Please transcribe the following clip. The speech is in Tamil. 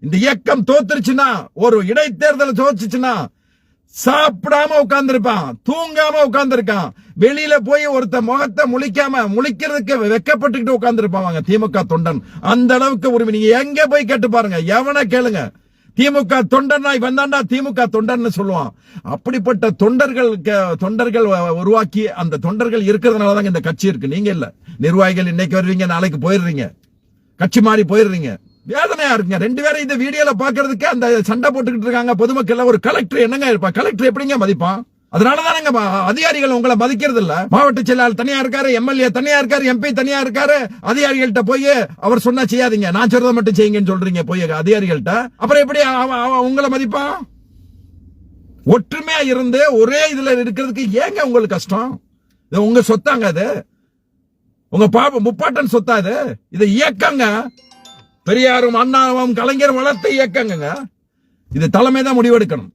இந்த இயக்கம் தோத்துருச்சுன்னா ஒரு இடைத்தேர்தல் தோச்சுச்சுன்னா சாப்பிடாம உட்கார்ந்துருப்பான் தூங்காம உட்கார்ந்துருக்கான். வெளியில போய் ஒருத்த முகத்தை முழிக்காம முழிக்கிறதுக்கு வெக்கப்பட்டுக்கிட்டு உட்கார்ந்துருப்பாங்க திமுக தொண்டன். அந்த அளவுக்கு உரிமை. நீங்க எங்க போய் கேட்டு பாருங்க எவனை கேளுங்க. திமுக தொண்டன் இவன் வந்தாண்டா திமுக தொண்டன்னு சொல்லுவான். அப்படிப்பட்ட தொண்டர்கள் தொண்டர்கள் உருவாக்கி அந்த தொண்டர்கள் இருக்கிறதுனால தான் இந்த கட்சி இருக்கு. நீங்க இல்ல. நிர்வாகிகள் இன்னைக்கு வருவீங்க நாளைக்கு போயிடுறீங்க. கட்சி மாறி போயிடுறீங்க. வேதனையா இருக்குங்க. ரெண்டு பேரும் இந்த வீடியோல பாக்குறதுக்கு அந்த சண்டை போட்டுக்கிட்டு இருக்காங்க. பொதுமக்கள் ஒரு கலெக்டர் என்னங்க இருப்பா கலெக்டர் எப்படிங்க மதிப்பான்? அதனாலதானங்க அதிகாரிகள் உங்களை மதிக்கிறது இல்ல மாவட்ட செயலாளர் தனியா இருக்காரு எம்எல்ஏ தனியா இருக்காரு எம்பி தனியா இருக்காரு. அதிகாரிகள்ட்ட போய் அவர் சொன்னா செய்யாதீங்க. நான் சொல்றதை மட்டும் செய்யுங்கன்னு சொல்றீங்க போய் அதிகாரிகள்ட்ட அப்புறம் எப்படி அவன் உங்களை மதிப்பான்? ஒற்றுமையா இருந்து ஒரே இதுல இருக்கிறதுக்கு ஏங்க உங்களுக்கு கஷ்டம்? இது உங்க சொத்தாங்க அது. உங்க பாப்ப முப்பாட்டன் சொத்தா இது இதை இயக்கங்க. பெரியாரும் அண்ணாவும் கலைஞர் வளர்த்த இயக்கங்க இது தலைமை தான் முடிவெடுக்கணும்.